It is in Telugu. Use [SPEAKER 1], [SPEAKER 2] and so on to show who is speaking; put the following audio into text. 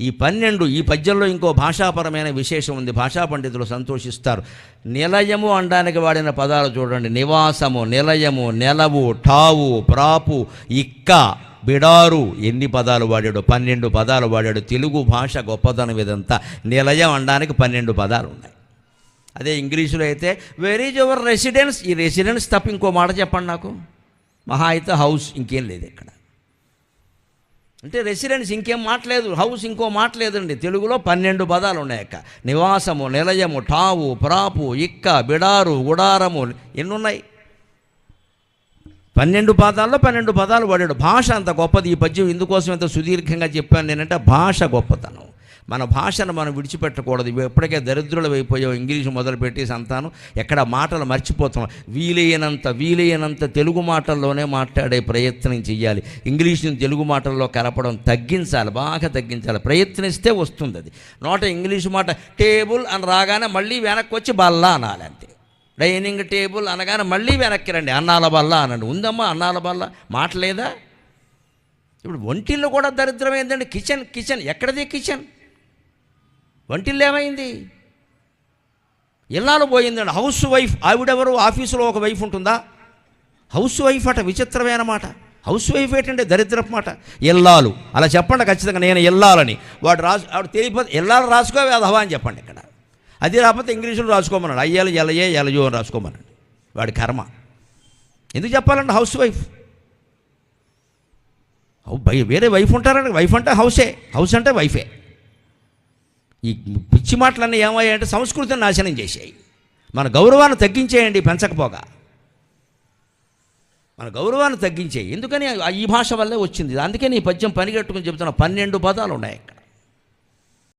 [SPEAKER 1] ఈ పన్నెండు ఈ పద్యంలో ఇంకో భాషాపరమైన విశేషం ఉంది. భాషా పండితులు సంతోషిస్తారు. నిలయము అనడానికి వాడిన పదాలు చూడండి. నివాసము నిలయము నెలవు ఠావు ప్రాపు ఇక్క బిడారు ఎన్ని పదాలు వాడాడు? పన్నెండు పదాలు వాడాడు. తెలుగు భాష గొప్పదనం ఇదంతా. నిలయం అనడానికి పన్నెండు పదాలు ఉన్నాయి. అదే ఇంగ్లీషులో అయితే వెర్ ఈజ్ యువర్ రెసిడెన్స్ ఈ రెసిడెన్స్ తప్ప ఇంకో మాట చెప్పండి నాకు. మహా అయితే హౌస్ ఇంకేం లేదు ఇక్కడ. అంటే రెసిడెన్స్ ఇంకేం మాట్లేదు హౌస్ ఇంకో మాట్లేదండి. తెలుగులో పన్నెండు పదాలు ఉన్నాయి అక్క నివాసము నిలయము టావు ప్రాపు ఇక్క బిడారు గుడారము ఎన్నున్నాయి పన్నెండు పదాల్లో పన్నెండు పదాలు వాడాడు భాష అంత గొప్పది. ఈ పద్యం ఇందుకోసం ఎంత సుదీర్ఘంగా చెప్పాను నేనంటే భాష గొప్పతనం. మన భాషను మనం విడిచిపెట్టకూడదు. ఎప్పటికే దరిద్రులు అయిపోయావు ఇంగ్లీష్ మొదలుపెట్టి సంతానం ఎక్కడ మాటలు మర్చిపోతున్నాం వీలైనంత వీలైనంత తెలుగు మాటల్లోనే మాట్లాడే ప్రయత్నం చేయాలి ఇంగ్లీష్ని తెలుగు మాటల్లో కలపడం తగ్గించాలి బాగా తగ్గించాలి. ప్రయత్నిస్తే వస్తుంది అది. నోట ఇంగ్లీష్ మాట టేబుల్ అని రాగానే మళ్ళీ వెనక్కి వచ్చి బల్లా అనాలి అంతే. డైనింగ్ టేబుల్ అనగానే మళ్ళీ వెనక్కి రండి. అన్నాల బల్ల అనండి. ఉందమ్మా అన్నాల బల్ల. మాటలేదా? ఇప్పుడు వంటిల్లో కూడా దరిద్రం ఏంటండి కిచెన్ కిచెన్. ఎక్కడిది కిచెన్? వంటిల్లో ఏమైంది ఇల్లాలు పోయిందండి. హౌస్ వైఫ్ ఆవిడెవరు? ఆఫీసులో ఒక వైఫ్ ఉంటుందా? హౌస్ వైఫ్ అట విచిత్రమైన మాట. హౌస్ వైఫ్ ఏంటంటే దరిద్రపు మాట. ఇల్లాలు. అలా చెప్పండి ఖచ్చితంగా నేను ఇల్లాలని. వాడు రాసు వాడు తెలియపోతే ఇల్లాలు రాసుకో అధవా అని చెప్పండి ఇక్కడ. అది రాకపోతే ఇంగ్లీషులో రాసుకోమన్నాడు. అయ్యాలు ఎలయే ఎలయో అని రాసుకోమన్నాడు. వాడి కర్మ. ఎందుకు చెప్పాలండి హౌస్ వైఫ్? వేరే వైఫ్ ఉంటారండి. వైఫ్ అంటే హౌసే. హౌస్ అంటే వైఫే. ఈ పిచ్చి మాటలన్నీ ఏమయ్యాయంటే సంస్కృతిని నాశనం చేసాయి మన గౌరవాన్ని తగ్గించేయండి పెంచకపోగా. మన గౌరవాన్ని తగ్గించేయి. ఎందుకని ఈ భాష వల్లే వచ్చింది. అందుకని ఈ పద్యం పనిగట్టుకుని చెబుతున్న. పన్నెండు పదాలు ఉన్నాయి ఇక్కడ.